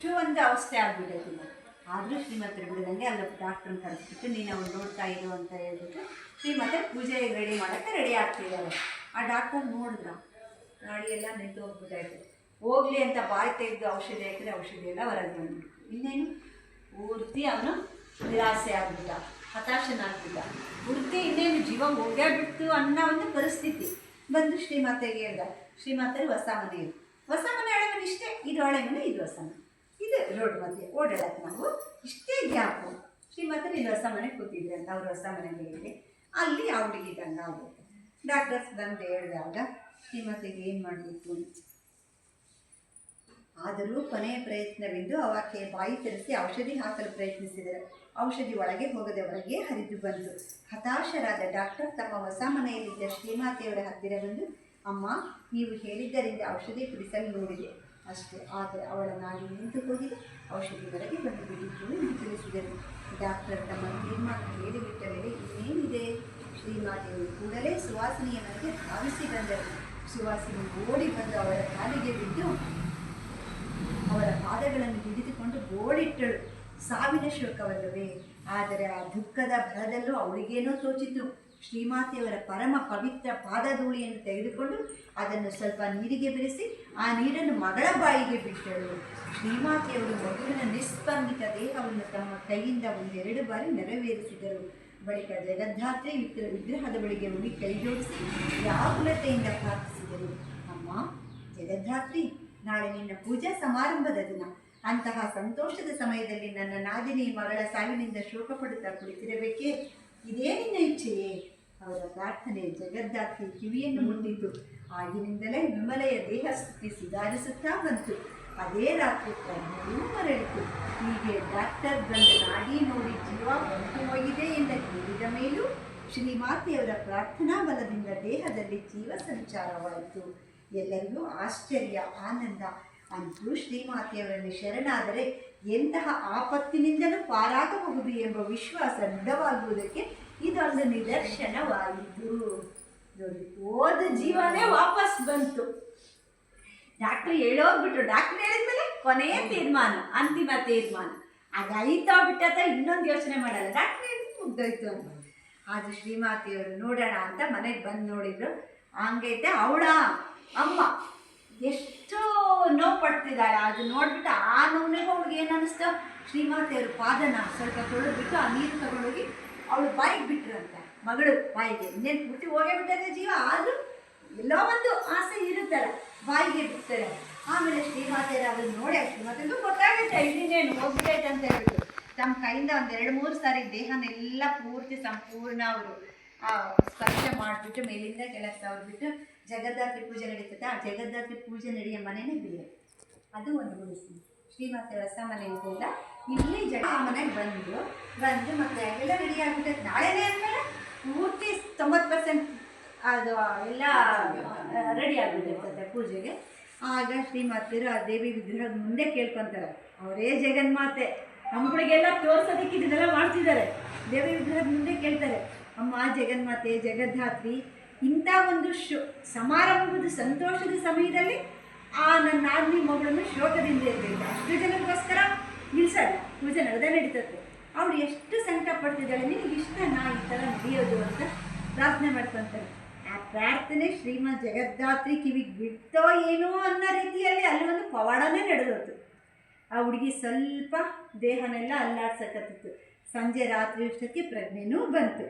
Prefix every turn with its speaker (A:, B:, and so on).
A: ಅಷ್ಟು ಒಂದು ಅವಸ್ಥೆ ಆಗ್ಬಿಟ್ಟೈತಿ ಆದರೂ ಶ್ರೀಮಂತರು ಬಿಡದಂಗೆ ಅಲ್ಲ ಡಾಕ್ಟ್ರನ್ನ ಕರೆಸ್ಬಿಟ್ಟು, ನೀನು ಅವ್ನು ನೋಡ್ತಾ ಇರು ಅಂತ ಹೇಳ್ಬಿಟ್ಟು ಶ್ರೀಮಂತ ಪೂಜೆ ರೆಡಿ ಮಾಡೋಕ್ಕೆ ರೆಡಿ ಆಗ್ತಿದ್ದಾರೆ ಆ ಡಾಕ್ಟರ್ ನೋಡಿದ್ರ? ನಾಡಿ, ಎಲ್ಲ ನಿಂತು ಹೋಗ್ಬಿಟ್ಟಾಯ್ತು. ಹೋಗ್ಲಿ ಅಂತ ಬಾಯಿ ತೆಗೆದು ಔಷಧಿ ಹಾಕಿದ್ರೆ ಔಷಧಿ ಎಲ್ಲ ಹೊರಗೆ ಬಂದ್ಬಿಟ್ಟು ಇನ್ನೇನು? ಪೂರ್ತಿ ಅವನು ನಿರಾಸೆ ಆಗ್ಬಿಟ್ಟ, ಹತಾಶನಾಗ್ಬಿಟ್ಟ. ಪೂರ್ತಿ ಇನ್ನೇನು ಜೀವ ಹೋಗೇ ಬಿಡ್ತು ಅನ್ನೋ ಒಂದು ಪರಿಸ್ಥಿತಿ. ಬಂದು ಶ್ರೀಮಾತೆಗೆ ಹೇಳ್ದ ಶ್ರೀಮಾತೆ ಹೊಸ ಮನೆ ಹೊಸ ಮನೆ ಹಳೆ ಮನೆ ಇಷ್ಟೇ, ಇದು ಹಳೆ ಮನೆ ಇದು ಹೊಸ ಮನೆ. ಇದು. ರೋಡ್ ಮಧ್ಯೆ ಓಡಾಡಕ್ಕೆ ನಾವು ಇಷ್ಟೇ ಗ್ಯಾಪು. ಶ್ರೀಮಂತರು ಇಲ್ಲಿ ಹೊಸ ಮನೆ ಕೂತಿದ್ರೆ ಅಂತ ಅವ್ರ ಹೊಸ ಮನೆ ಹೇಳಿ ಅಲ್ಲಿ ಹುಡುಗಿ ಗಂಡ ಆಗುತ್ತೆ ಡಾಕ್ಟರ್ಸ್ ಬಂದು ಹೇಳಿದಾಗ ಶ್ರೀಮತಿಗೆ ಏನು ಮಾಡಬೇಕು ಆದರೂ ಕೊನೆಯ ಪ್ರಯತ್ನವೆಂದು ಅವಕ್ಕೆ ಬಾಯಿ ತೆರೆಸಿ ಔಷಧಿ ಹಾಕಲು ಪ್ರಯತ್ನಿಸಿದರು. ಔಷಧಿ ಒಳಗೆ ಹೋಗದೆ ಹೊರಗೆ ಹರಿದು ಬಂತು. ಹತಾಶರಾದ ಡಾಕ್ಟರ್ ತಮ್ಮ ಹೊಸ ಮನೆಯಲ್ಲಿದ್ದ ಶ್ರೀಮಾತೆಯವರ ಹತ್ತಿರ ಬಂದು, ಅಮ್ಮ, ನೀವು ಹೇಳಿದ್ದರಿಂದ ಔಷಧಿ ಕುಡಿಸಲು ನೋಡಿದೆ. ಅಷ್ಟೇ. ಆದರೆ ಅವಳ ನಾಡಿ ನಿಂತು ಹೋಗಿ ಔಷಧಿ ಹೊರಗೆ ಬಂದು ಬಿಟ್ಟಿದ್ದು ಎಂದು ತಿಳಿಸಿದರು. ಡಾಕ್ಟರ್ ತಮ್ಮ ತೀರ್ಮಾನ ಹೇಳಿಬಿಟ್ಟ ವೇಳೆ ಇನ್ನೇನಿದೆ? ಶ್ರೀಮಾತೆಯು ಕೂಡಲೇ ಸುವಾಸಿನಿಯ ಮನೆಗೆ ಧಾವಿಸಿ ಬಂದರು. ಸುವಾಸಿನಿ ಓಡಿ ಬಂದು ಅವರ ಕಾಲಿಗೆ ಬಿದ್ದು ಅವರ ಪಾದಗಳನ್ನು ಹಿಡಿದುಕೊಂಡು ಗೋಳಿಟ್ಟಳು ಸಾವಿನ ಶುಲ್ಕವಲ್ಲವೇ ಆದರೆ ಆ ದುಃಖದ ಭರದಲ್ಲೂ ಅವಳಿಗೇನೋ ತೋಚಿತು. ಶ್ರೀಮಾತೆಯವರ ಪರಮ ಪವಿತ್ರ ಪಾದಧೂಳಿಯನ್ನು ತೆಗೆದುಕೊಂಡು ಅದನ್ನು ಸ್ವಲ್ಪ ನೀರಿಗೆ ಬೆರೆಸಿ ಆ ನೀರನ್ನು ಮಗಳ ಬಾಯಿಗೆ ಬಿಟ್ಟಳು. ಶ್ರೀಮಾತೆಯವರು ಮಗುವಿನ ನಿಸ್ಪಂದಿತ ದೇಹವನ್ನು ತಮ್ಮ ಕೈಯಿಂದ ಒಂದೆರಡು ಬಾರಿ ನೆರವೇರಿಸಿದರು. ಬಳಿಕ ಜಗದ್ಧಾತ್ರಿ ವಿಗ್ರಹದ ಬಳಿಗೆ ಹೋಗಿ ಕೈಜೋಡಿಸಿ ವ್ಯಾಕುಲತೆಯಿಂದ ಪ್ರಾರ್ಥಿಸಿದರು. ಅಮ್ಮ, ಜಗದ್ಧಾತ್ರಿ, ನಾಳೆ ನಿನ್ನ ಪೂಜಾ ಸಮಾರಂಭದ ದಿನ. ಅಂತಹ ಸಂತೋಷದ ಸಮಯದಲ್ಲಿ ನನ್ನ ನಾದಿನಿ ಮಗಳ ಸಾವಿನಿಂದ ಶೋಕ ಪಡುತ್ತಾ ಕುಳಿತಿರಬೇಕೇ? ಇದೇ ನಿನ್ನ ಇಚ್ಛೆಯೇ? ಅವರ ಪ್ರಾರ್ಥನೆ ಜಗದ್ದಾತ್ರಿ ಕಿವಿಯನ್ನು ಮುಟ್ಟಿತು. ಆಗಿನಿಂದಲೇ ವಿಮಲೆಯ ದೇಹ ಸ್ಥಿತಿ ಸುಧಾರಿಸುತ್ತಾ ಬಂತು. ಅದೇ ರಾತ್ರಿ ಪ್ರಜ್ಞೆಯೂ ಮರಳಿತು. ಹೀಗೆ ಡಾಕ್ಟರ್ ಬಂದ ನಾಡಿ ನೋಡಿ ಜೀವ ಹೋಗಿದೆ ಎಂದು ಹೇಳಿದ ಮೇಲೂ ಶ್ರೀಮಾತೆಯವರ ಪ್ರಾರ್ಥನಾ ಬಲದಿಂದ ದೇಹದಲ್ಲಿ ಜೀವ ಸಂಚಾರವಾಯಿತು. ಎಲ್ಲರಿಗೂ ಆಶ್ಚರ್ಯ, ಆನಂದ. ಅಂತೂ ಶ್ರೀಮಾತೆಯವರನ್ನು ಶರಣಾದರೆ ಎಂತಹ ಆಪತ್ತಿನಿಂದಲೂ ಪಾರಾಗಬಹುದು ಎಂಬ ವಿಶ್ವಾಸ ದೃಢವಾಗುವುದಕ್ಕೆ ಇದೊಂದು ನಿದರ್ಶನವಾಯಿತು. ನೋಡಿ, ಹೋದ ಜೀವನೇ ವಾಪಸ್ ಬಂತು. ಡಾಕ್ಟ್ರ್ ಹೇಳೋಗ್ಬಿಟ್ರು. ಡಾಕ್ಟ್ರ್ ಹೇಳಿದ್ಮೇಲೆ ಕೊನೆಯ ತೀರ್ಮಾನ, ಅಂತಿಮ ತೀರ್ಮಾನ. ಅದು ಐತಾ ಬಿಟ್ಟತ ಇನ್ನೊಂದು ಯೋಚನೆ ಮಾಡಲ್ಲ. ಡಾಕ್ಟ್ರ್ ಹೇಳಿದ್ರು ಮುಗ್ದೋಯ್ತು ಅಂತ. ಆದ್ರೆ ಶ್ರೀಮಾತೆಯವರು ನೋಡೋಣ ಅಂತ ಮನೆಗೆ ಬಂದು ನೋಡಿದ್ರು. ಹಂಗೈತೆ ಅವಳ ಅಮ್ಮ. ಎಷ್ಟು ನೋವು ಅದು ನೋಡ್ಬಿಟ್ಟು ಆ ನೋವಿಗೆ ಅವ್ಳಿಗೆ ಏನು ಅನ್ನಿಸ್ತು ಶ್ರೀಮಾತೆಯವ್ರ ಪಾದನ ಸ್ವಲ್ಪ ತೊಳೆದ್ಬಿಟ್ಟು ಆ ನೀರು ತಗೊಂಡೋಗಿ ಅವಳು ಬಾಯಿಗೆ ಬಿಟ್ರಂತೆ. ಮಗಳು ಬಾಯಿಗೆ. ಇನ್ನೇನು ಬಿಟ್ಟು ಹೋಗೇ ಬಿಟ್ಟಂತೆ ಜೀವ? ಆದರೂ ಎಲ್ಲೋ ಒಂದು ಆಸೆ ಇರುತ್ತಲ್ಲ, ಬಾಯಿಗೆ ಬಿಡ್ತಾರೆ. ಆಮೇಲೆ ಶ್ರೀಮಾತೆಯರ ಅದನ್ನು ನೋಡಿ ಶ್ರೀಮಾತೆಗೂ ಗೊತ್ತಾಗುತ್ತೆ ಇಲ್ಲಿನೇನು ಹೋಗ್ಬಿಟ್ಟೈತೆ ಅಂತ ಹೇಳ್ಬಿಟ್ಟು. ತಮ್ಮ ಕೈಯಿಂದ ಒಂದು ಎರಡು ಮೂರು ಸಾರಿ ದೇಹನೆಲ್ಲ ಪೂರ್ತಿ ಸಂಪೂರ್ಣ ಅವರು ಸ್ಪರ್ಶ ಮಾಡಿಬಿಟ್ಟು ಮೇಲಿಂದ ಕೆಳಗೆ ಬಿಟ್ಟು ಜಗದ್ದಾತ್ರಿ ಪೂಜೆ ನಡೀತದೆ. ಆ ಜಗದ್ದಾತ್ರಿ ಪೂಜೆ ನಡೆಯೋ ಮನೆಯೇ ಬೇರೆ. ಅದು ಒಂದು ಉಳಿಸಿ ಶ್ರೀಮಾತೆ ಅಂತೆಲ್ಲ ಇಲ್ಲಿ ಜಡ ಮನೆಗೆ ಬಂದು ಬಂದು ಮತ್ತೆ ಎಲ್ಲ ರೆಡಿ ಆಗ್ಬಿಟ್ಟೈತೆ ನಾಳೆನೇ ಅಂದಮೇಲೆ ಪೂರ್ತಿ ತೊಂಬತ್ತು ಪರ್ಸೆಂಟ್ ಅದು ಎಲ್ಲ ರೆಡಿ ಆಗಿಬಿಟ್ಟಿರ್ತದೆ ಪೂಜೆಗೆ. ಆಗ ಶ್ರೀಮಾತಿರು ಆ ದೇವಿ ವಿಗ್ರಹದ ಮುಂದೆ ಕೇಳ್ಕೊಂತಾರೆ. ಅವರೇ ಜಗನ್ಮಾತೆ. ನಮ್ಮಗಳಿಗೆಲ್ಲ ತೋರ್ಸೋದಕ್ಕೆ ಇದನ್ನೆಲ್ಲ ಮಾಡ್ತಿದ್ದಾರೆ. ದೇವಿ ವಿಗ್ರಹದ ಮುಂದೆ ಕೇಳ್ತಾರೆ, ಅಮ್ಮ, ಜಗನ್ಮಾತೆ, ಜಗದ್ಧಾತ್ರಿ, ಇಂಥ ಒಂದು ಶು, ಸಮಾರಂಭದ ಸಂತೋಷದ ಸಮಯದಲ್ಲಿ ಆ ನನ್ನ ಆದ್ಮಿ ಮಗಳನ್ನು ಶ್ಲೋಕದಿಂದ ಇರಬೇಕು ಅಷ್ಟು ಜನಕ್ಕೋಸ್ಕರ ನಿಲ್ಸಲ್ಲ, ಪೂಜೆ ನಡೆದೇ ನಡೀತದೆ. ಅವಳು ಎಷ್ಟು ಸಂಕಟ ಪಡ್ತಿದ್ದಾಳೆ ನಿನಗೆ ಇಷ್ಟನಾ ಈ ಥರ ನಡೆಯೋದು ಅಂತ ಪ್ರಾರ್ಥನೆ ಮಾಡ್ಕೊತಾರೆ. ಆ ಪ್ರಾರ್ಥನೆ ಶ್ರೀಮದ್ ಜಗದ್ದಾತ್ರಿ ಕಿವಿಗೆ ಬಿಡ್ತೋ ಏನೋ ಅನ್ನೋ ರೀತಿಯಲ್ಲಿ ಅಲ್ಲಿ ಒಂದು ಪವಾಡನೇ ನಡೆದೋತು ಆ ಹುಡುಗಿ ಸ್ವಲ್ಪ ದೇಹನೆಲ್ಲ ಅಲ್ಲಾಡ್ಸಕತ್ತಿತ್ತು. ಸಂಜೆ ರಾತ್ರಿ ಅಷ್ಟಕ್ಕೆ ಪ್ರಜ್ಞೆನೂ ಬಂತು.